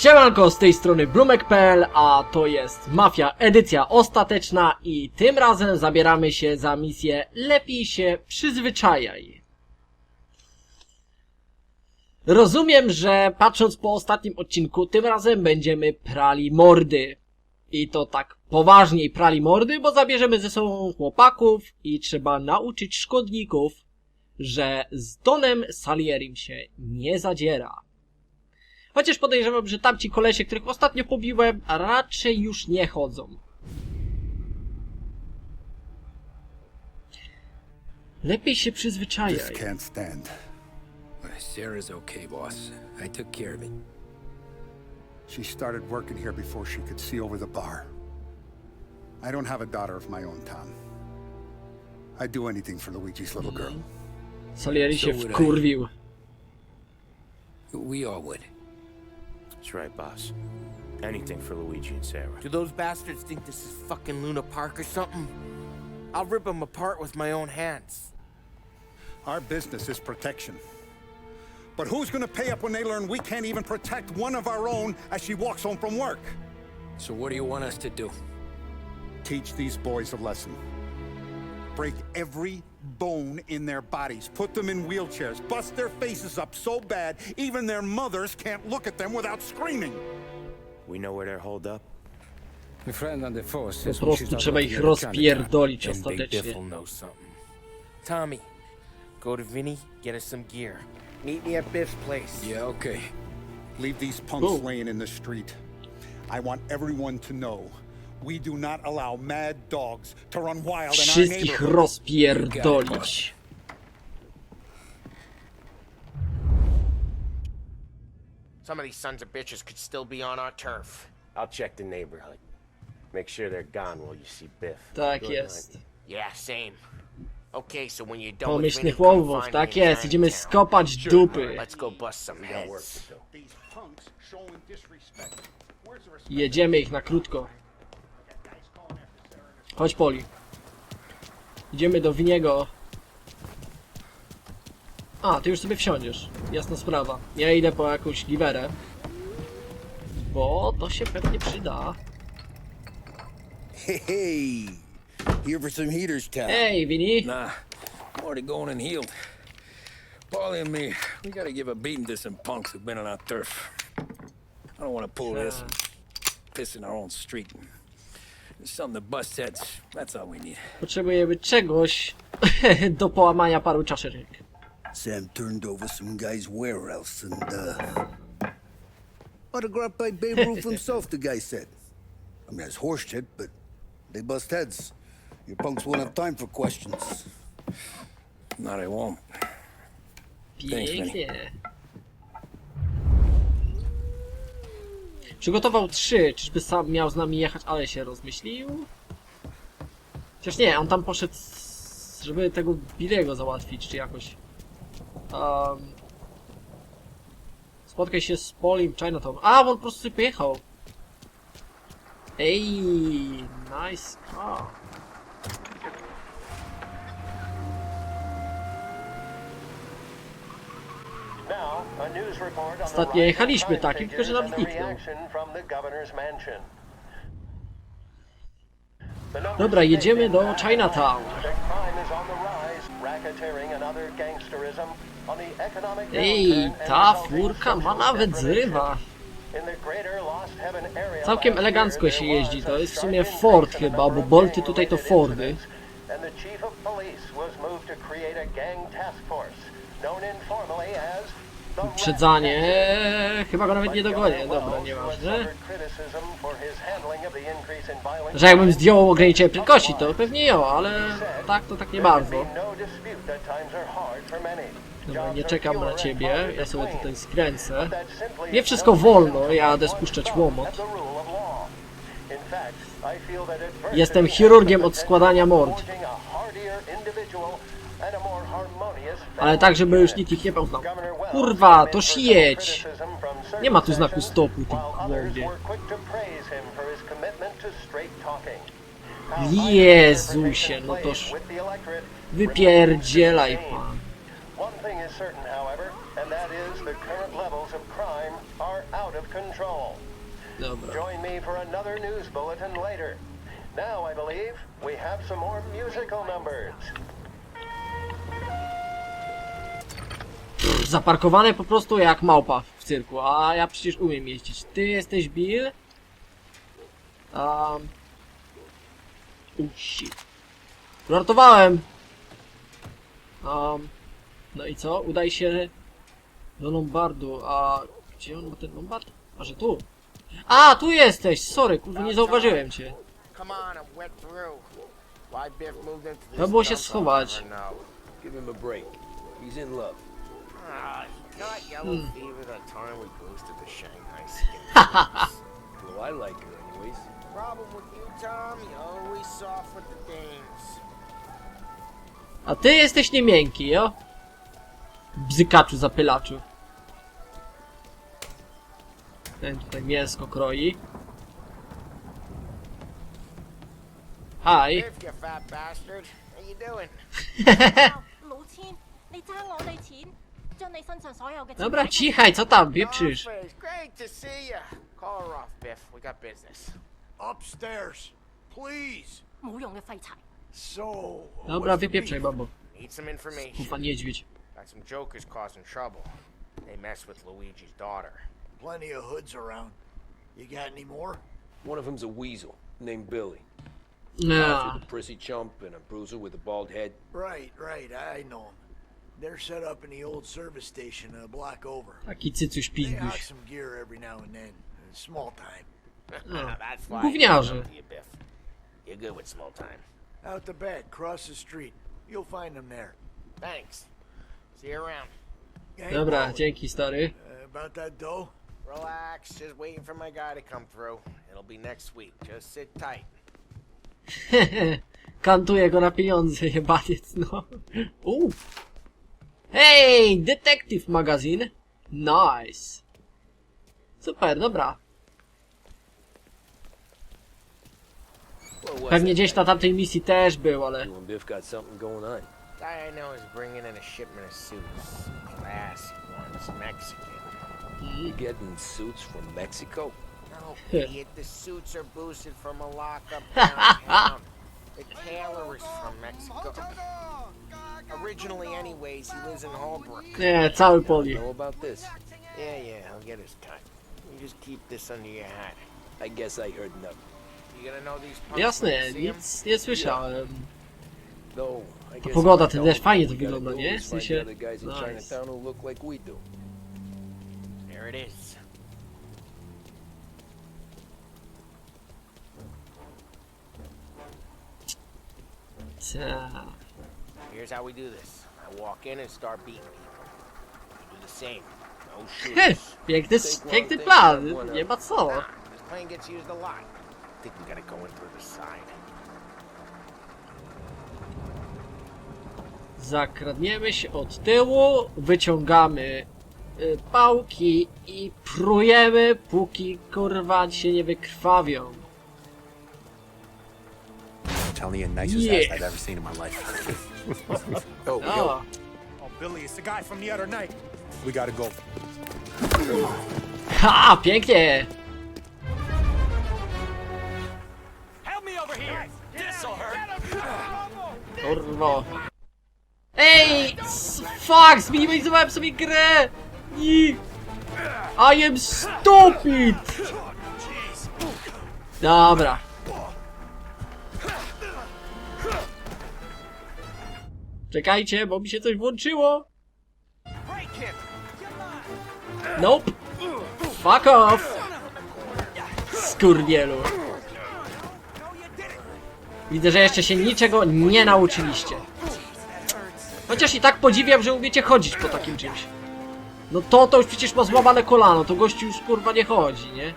Siemanko, z tej strony Blumek.pl, a to jest Mafia edycja ostateczna i tym razem zabieramy się za misję Lepiej się przyzwyczajaj. Rozumiem, że patrząc po ostatnim odcinku, tym razem będziemy prali mordy. I to tak poważniej prali mordy, bo zabierzemy ze sobą chłopaków i trzeba nauczyć szkodników, że z Donem Salierim się nie zadziera. Chociaż podejrzewam, że tamci kolesie, których ostatnio pobiłem, raczej już nie chodzą. Lepiej się This przyzwyczajaj. can't stand. Sarah's okay, boss. I took care of it. She started working here before she could see over the bar. I don't have a daughter of my own, Tom. I'd do anything for Luigi's little girl. Salieri się wkurwił. We all would. That's right, boss. Anything for Luigi and Sarah. Do those bastards think this is fucking Luna Park or something? I'll rip them apart with my own hands. Our business is protection. But who's gonna pay up when they learn we can't even protect one of our own as she walks home from work? So what do you want us to do? Teach these boys a lesson. Break every bone in their bodies. Put them in wheelchairs. Bust their faces up so bad even their mothers can't look at them without screaming. We know where they're holed up. My friend on the force Po says when she's prostu trzeba ich rozpierdolić ostatecznie. Know something. Tommy, go to Vinny, get us some gear. Meet me at Biff's place. Yeah, okay. Leave these punks Boom. laying in the street. I want everyone to know we do not allow mad dogs to run wild in our Wszystkich neighborhood. rozpierdolić. Some of these sons of bitches could still be on our turf. I'll check the neighborhood. Make sure they're gone while you see Biff. Tak Good jest. night. Yeah, same. Okay, so when you're done with Vinny, Pomyślnych come łowów, find tak me in jest. Idziemy Chinatown. skopać dupy. Let's go bust some We got work heads. to do. These punks showing disrespect. Where's the respect? Jedziemy ich na krótko. Chodź Poli. Idziemy do Winiego. A, ty już sobie wsiądziesz. Jasna sprawa. Ja idę po jakąś giwerę. Bo to się pewnie przyda. Hey, here for some heaters, Tom. Ej, Wini! Nah, I'm already going and healed. Paulie and me, we gotta give a beating to some punks who've been on our turf. I don't want to pull this and piss in our own street. There's something to bust heads. That's all we need. Potrzebujemy czegoś do połamania paru czaszek. Sam turned over some guy's warehouse and, uh. Autographed by Babe Ruth himself, the guy said. I mean, that's horse shit, but they bust heads. Your punks won't have time for questions. No, they won't. Thanks, Pięknie. Przygotował trzy. Czyżby sam miał z nami jechać, ale się rozmyślił? Chociaż nie, on tam poszedł, żeby tego Bilego załatwić, czy jakoś. Um, spotkaj się z Polim Chinatown. A, on po prostu sobie pojechał. Ej, nice car. Ostatnio jechaliśmy takim, tylko że nam zniknął. Dobra, jedziemy do Chinatown. Ej, ta furka ma nawet zrywa. Całkiem elegancko się jeździ, to jest w sumie Ford chyba, bo Bolty tutaj to Fordy. Uprzedzanie, chyba go nawet nie dogonię, dobra, nieważne. Że jakbym zdjął ograniczenie prędkości, to pewnie ją, ale tak to tak nie bardzo. Dobra, nie czekam na ciebie, ja sobie tutaj skręcę. Nie wszystko wolno, jadę spuszczać łomot. Jestem chirurgiem od składania mord. Ale tak, żeby już nikt ich nie poznał. Kurwa, toż jedź! Nie ma tu znaku stopu, ty głąbie. Jezusie, no toż wypierdzielaj pan. One thing is certain, however, and that is the current levels of crime are out out of control. Dobra. Join me for another news bulletin later. Now, I believe, we have some more musical numbers. Zaparkowane po prostu jak małpa w cyrku, a ja przecież umiem jeździć. Ty jesteś Bill? Um... Oh shit. Żartowałem! Um... No i co? Udaj się do Lombardu, a... Gdzie on ma ten Lombard? A że tu? A, tu jesteś! Sorry, kurwa, nie zauważyłem cię. Trzeba było się schować. Give him a break. He's in love. Ah, he got yellow fever that time we boosted the Shanghai skin. Well, I like her anyways. Problem with you, Tom, you always soft with the dames. A ty jesteś niemiękki, jo? Bzykaczu zapylaczu. Ten tutaj mięsko kroi. Hi. Biff, you fat bastard. How you doing? 老千，你争我哋钱， 将你身上所有嘅钱 Dobra, 摆喺 cichaj, co tam, wieprzysz? Office, Great to see you. Call her off, Biff. We got business. Upstairs, please. 冇用嘅废柴。 So. Dobra, what's the wypieprzaj, beef? babo. Need some information. Kufa niedźwiedź. Got some jokers causing trouble. They mess with Luigi's daughter. Plenty of hoods around. You got any more? One of them's a weasel named Billy. No. With a prissy chump and a bruiser with a bald head. Right, right. I know them. They're set up in the old service station a block over. Taki cycuś They hawk pizduś. some gear every now and then. Small time. That's why Gówniarze. I come to you, Biff. You're good with small time. Out the back, cross the street. You'll find them there. Thanks. See you around. Hey, Dobra, Paul, dzięki stary. uh, about that dough? Relax. Just waiting for my guy to come through. It'll be next week. Just sit tight. Kantuje go na pieniądze, jebaniec, no. U. Hej, Detective Magazine. Nice. Super, dobra. Pewnie gdzieś na tamtej misji też był, ale... You and Biff got something going on. Guy I know is bringing in a shipment of suits. Classy ones, Mexican. You getting suits from Mexico? No, idiot. The suits are boosted from a lockup downtown. the tailor is from Mexico. Originally, anyways, he lives in Holbrook. Nie, cały poli. Know about this? Yeah, yeah, he'll get his cut. You just keep this under your hat. I guess I heard nothing. You gonna know these punks when Jasne, you see 'em? nic nie słyszałem. Though, I guess pogoda, if I ten tell deszcz, fajnie them to what we wygląda, gotta nie? do W is find sensie- the other guys in nice. Chinatown who look like we do. There it is. Ta. Here's how we do this. I walk in and start beating people. You do the same. No shooters. piękny, piękny plan, nie ma co. Nah, this plane gets used a lot. think we gotta go in through the side. Zakradniemy się od tyłu, wyciągamy y, pałki i prujemy, póki kurwa się nie wykrwawią. Telling you, nicest Yeah. ass I've ever seen in my life. Oh, yo, Oh, Billy, it's the guy from the other night. We gotta go. ha, pięknie! Help me over here. This'll hurt. Kurwo. Ej! s- Fuck! Zminimalizowałem sobie grę! I... I am stupid! Dobra. Czekajcie, bo mi się coś włączyło. Nope. Fuck off. Skurwielu. Widzę, że jeszcze się niczego nie nauczyliście. Chociaż i tak podziwiam, że umiecie chodzić po takim czymś. No to to już przecież ma złamane kolano, to gościu już kurwa nie chodzi, nie?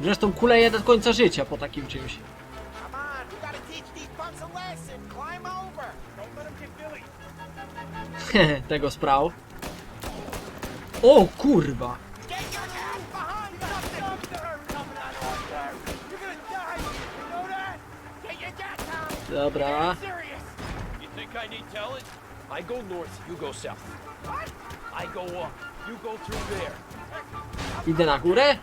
Zresztą kuleje do końca życia po takim czymś. Get your gas down. Dobra. Serious. you think I need telling? I go north, you go south. What? I go up, you go through there. Idę na górę?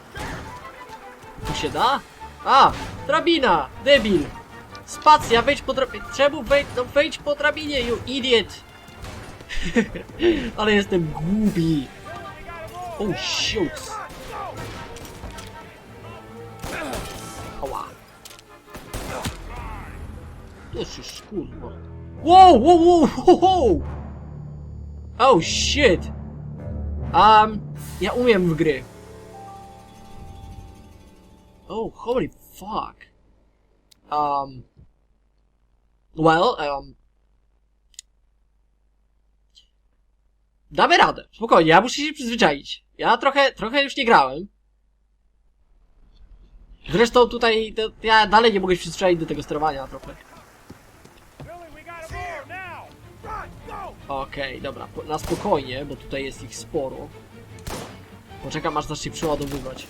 Tu się da? A! Drabina! Debil! Spacja, wejdź po drabinie. Czemu wejdź, no wejdź po drabinie, you idiot! Ale jestem głupi. Oh shoots. Ała. To się kurwa. Wow, wow, wow, wow, wow! Oh shit! Um, ja umiem w gry. Oh, holy fuck. Um, well, um, damy radę. Spokojnie, ja muszę się przyzwyczaić. Ja trochę, trochę już nie grałem. Zresztą tutaj, to, ja dalej nie mogę się przyzwyczaić do tego sterowania trochę. Okej, dobra, po- na spokojnie, bo tutaj jest ich sporo. Poczekam aż zacznie przeładowywać.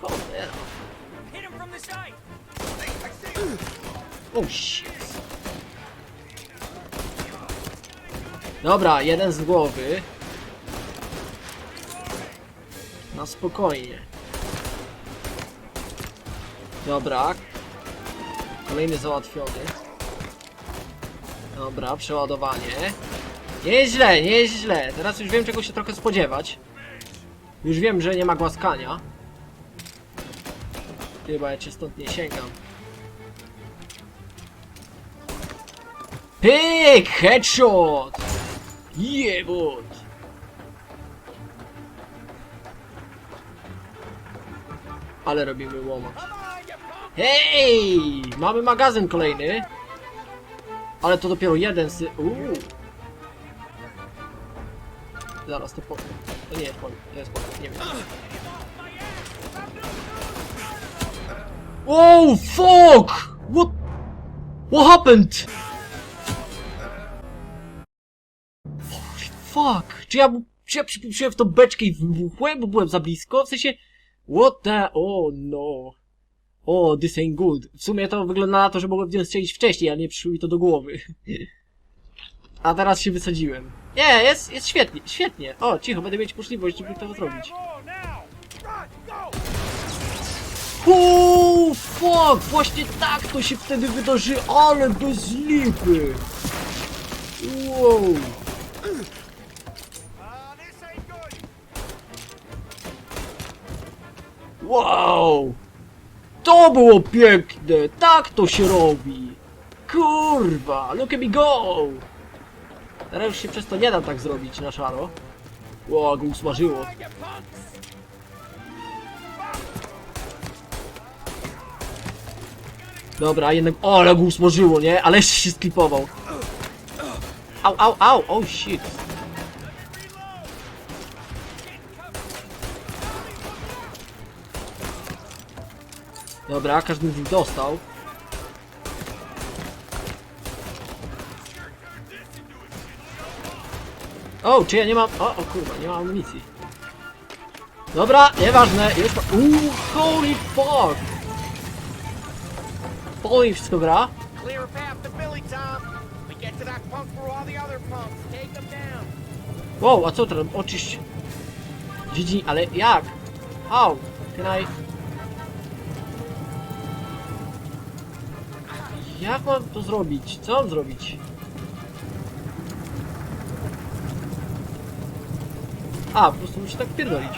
Cholera. Oh shit. Dobra, jeden z głowy. Na spokojnie. Dobra. Kolejny załatwiony. Dobra, przeładowanie. Nie jest źle, nie jest źle. Teraz już wiem czego się trochę spodziewać. Już wiem, że nie ma głaskania. Chyba ja cię stąd nie sięgam. Pyk! Headshot! Jebut! Ale robimy łomot. Hej! Mamy magazyn kolejny. Ale to dopiero jeden z... Uuu. Zaraz to po... To nie jest po... To jest po... Nie wiem. Oh fuck! What? What happened? Fuck! Czy ja, czy ja przypuściłem w tą beczkę i wybuchłem, bo byłem za blisko? W sensie... What the... Oh no. O, this ain't good. W sumie to wygląda na to, że mogłem wziąć strzelić wcześniej, a nie przyszło mi to do głowy. A teraz się wysadziłem. Nie, jest, jest świetnie, świetnie. O, cicho, będę mieć możliwość, żeby to zrobić. Oh, fuck! Właśnie tak to się wtedy wydarzy, ale bez lipy! Wow! Wow! To było piękne! Tak to się robi! Kurwa! Look at me go! Teraz już się przez to nie da tak zrobić na szaro. Ło, go usmażyło. Dobra, jednak... O, ale go usmażyło, nie? Ale się sklipował. Au, au, au! Oh shit! Dobra, każdy z nich dostał. O, czy ja nie mam... O, o kurwa, nie mam amunicji. Dobra, nieważne, już. Uuu, holy fuck! Poli wszystko gra. Clear a path to Billy, Tom. We get to that punk through all the other punks. Take them down. Wow, a co teraz? Oczyść... Dziedziń, ale jak? How? Can I... Jak mam to zrobić? Co mam zrobić? A, po prostu muszę tak pierdolić.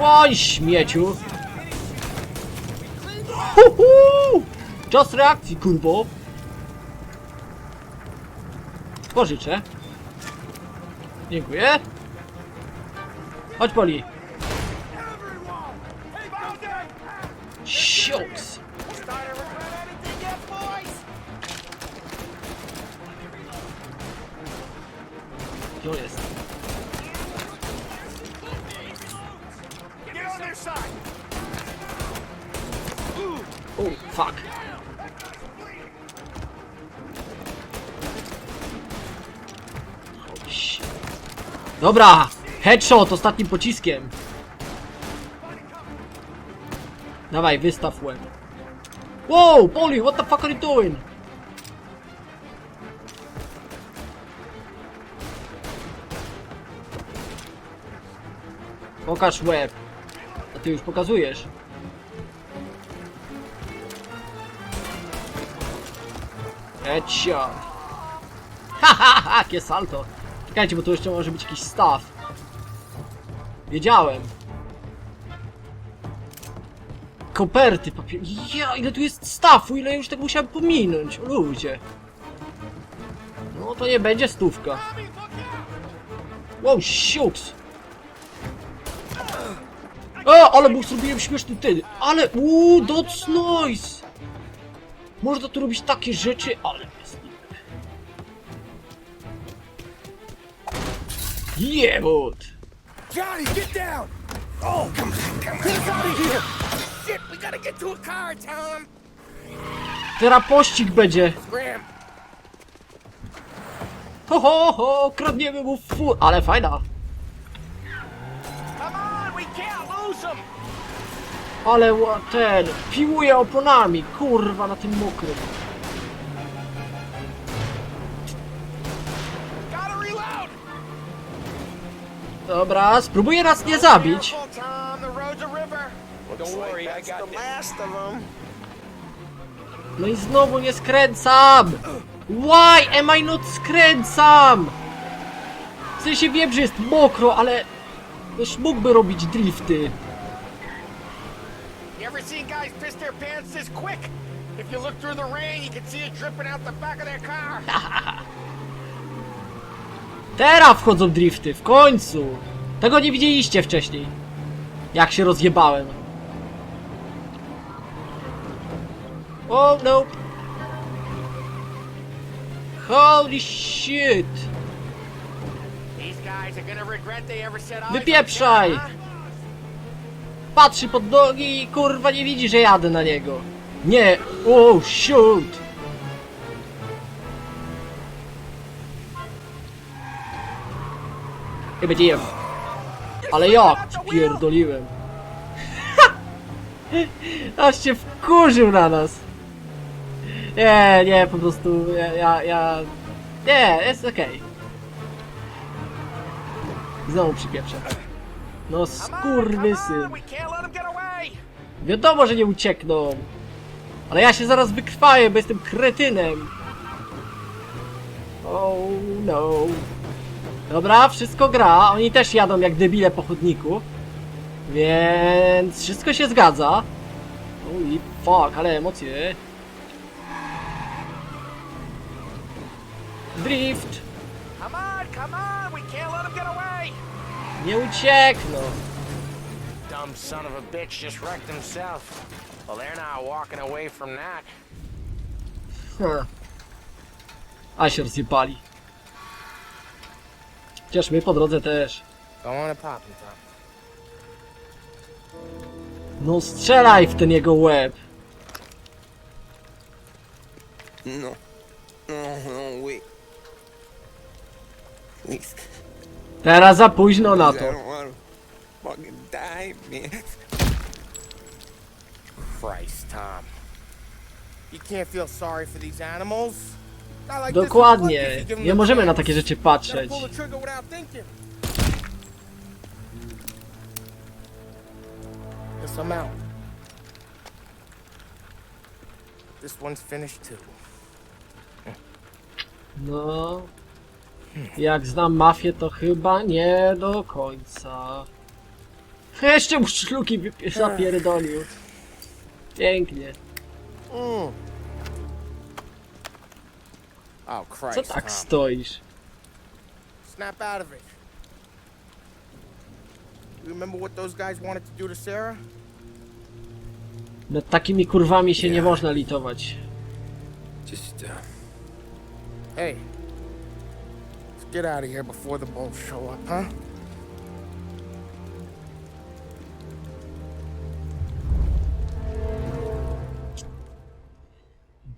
Oj, śmieciu! Huhu! Czas reakcji, kurwo! Pożyczę. Dziękuję. Chodź, Poli. Oh, fuck. Dobra! Headshot ostatnim pociskiem. Dawaj, wystaw łeb. Wow, Poli, what the fuck are you doing? Pokaż łeb. A ty już pokazujesz. Headshot. Ha ha jakie salto. Czekajcie, bo tu jeszcze może być jakiś staw. Wiedziałem. Koperty, papier... Ja, ile tu jest stafu, ile już tak musiałem pominąć, ludzie. No to nie będzie stówka. Wow, shucks. O, ale mu zrobiłem śmieszny ten. Ale, uuu, doc noise. Można tu robić takie rzeczy, ale jest Jebut! Johnny, get down! Oh, come on, come on. Get us out of here! Shit, we gotta get to a car, Tom! Teraz pościg będzie. Graham, Ho, ho, ho, kradniemy mu fu... Ale fajna. Come on, we can't lose him. Ale ła- ten... Piłuje oponami, kurwa, na tym mokrym. Gotta reload. Dobra, spróbuję nas nie zabić. No i znowu nie skręcam! Why am I not skręcam? W sensie wiem, że jest mokro, ale... Już mógłby robić drifty. Ever seen guys piss their pants this quick? If you look through the rain, you can see it dripping out the back of their car. Teraz wchodzą drifty, w końcu! Tego nie widzieliście wcześniej. Jak się rozjebałem. Oh no! Holy shit! These guys are gonna regret they ever set eyes on Wypieprzaj! Huh? Patrzy pod nogi i kurwa nie widzi, że jadę na niego. Nie! Oh shoot! Chyba dzieje. Ale jak? Pierdoliłem. Aż się wkurzył na nas. Nie, nie, po prostu ja, ja, ja... Nie, jest okej. Znowu przypieprzę. No skurwysyn. Wiadomo, że nie uciekną. Ale ja się zaraz wykrwaję, bo jestem kretynem. Oh no. Dobra, wszystko gra. Oni też jadą jak debile po chodniku. Więc wszystko się zgadza. Ui, fuck, ale emocje. Drift. Come on, come on, we can't let them get away. Nie uciekną. Dumb son of a bitch just wrecked himself. Well, they're not walking away from that. Ha. A się rozjebali. Chociaż my po drodze też. Go on and pop him, Tom. No strzelaj w ten jego łeb. No. No, no, wait. Please. Teraz za późno na to. Christ, Tom. You can't feel sorry for these animals? Dokładnie. Nie możemy na takie rzeczy patrzeć. This one's finished too. No. Jak znam mafię, to chyba nie do końca. Jeszcze mu szluki wypie- zapierdolił. Pięknie. Mm. Oh, Christ, Co tak Tom. stoisz? Snap out of it. You remember what those guys wanted to do to Sarah? Nad takimi kurwami się nie można litować. Just, uh, Hey, get out of here before the bulls show up, huh?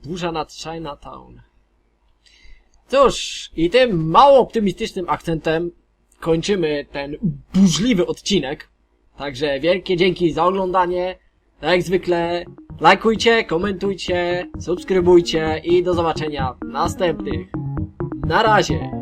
Burza nad Chinatown. Cóż, i tym mało optymistycznym akcentem kończymy ten burzliwy odcinek. Także wielkie dzięki za oglądanie. Tak jak zwykle, lajkujcie, komentujcie, subskrybujcie i do zobaczenia w następnych. Na razie.